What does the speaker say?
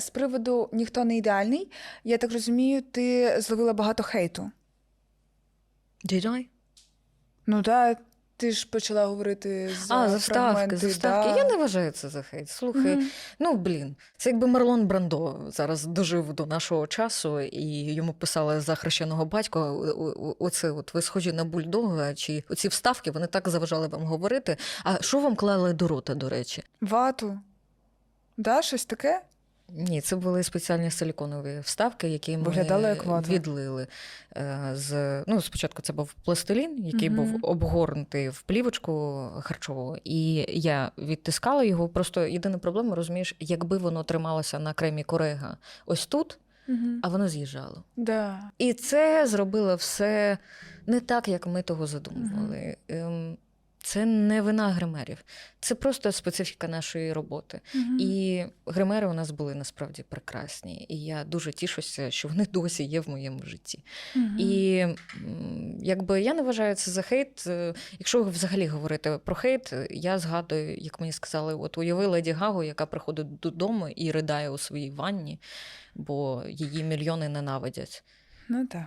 З приводу ніхто не ідеальний, я так розумію, ти зловила багато хейту. Did I? Ну так, ти ж почала говорити за, а, за вставки, за вставки. да. Я не вважаю це за хейт. Слухай, Мгм. ну блін, це якби Марлон Брандо зараз дожив до нашого часу, і йому писали за хрещеного батька. Оце от ви схожі на бульдога, чи оці вставки вони так заважали вам говорити. А що вам клали до рота, до речі? Вату. Да, щось таке? Ні, це були спеціальні силіконові вставки, які ми Виглядали як вата. відлили. е, З, ну, спочатку це був пластилін, який Мгм. був обгорнутий в плівочку харчову, і я відтискала його. Просто єдина проблема, розумієш, якби воно трималося на кремі корега ось тут, Угу. а воно з'їжджало. Да. І це зробило все не так, як ми того задумували. Ем, Це не вина гримерів, це просто специфіка нашої роботи. Мгм. І гримери у нас були насправді прекрасні. І я дуже тішуся, що вони досі є в моєму житті. Мгм. І якби я не вважаю це за хейт. Е, Якщо взагалі говорити про хейт, я згадую, як мені сказали, от уяви Леді Гагу, яка приходить додому і ридає у своїй ванні, бо її мільйони ненавидять. Ну так.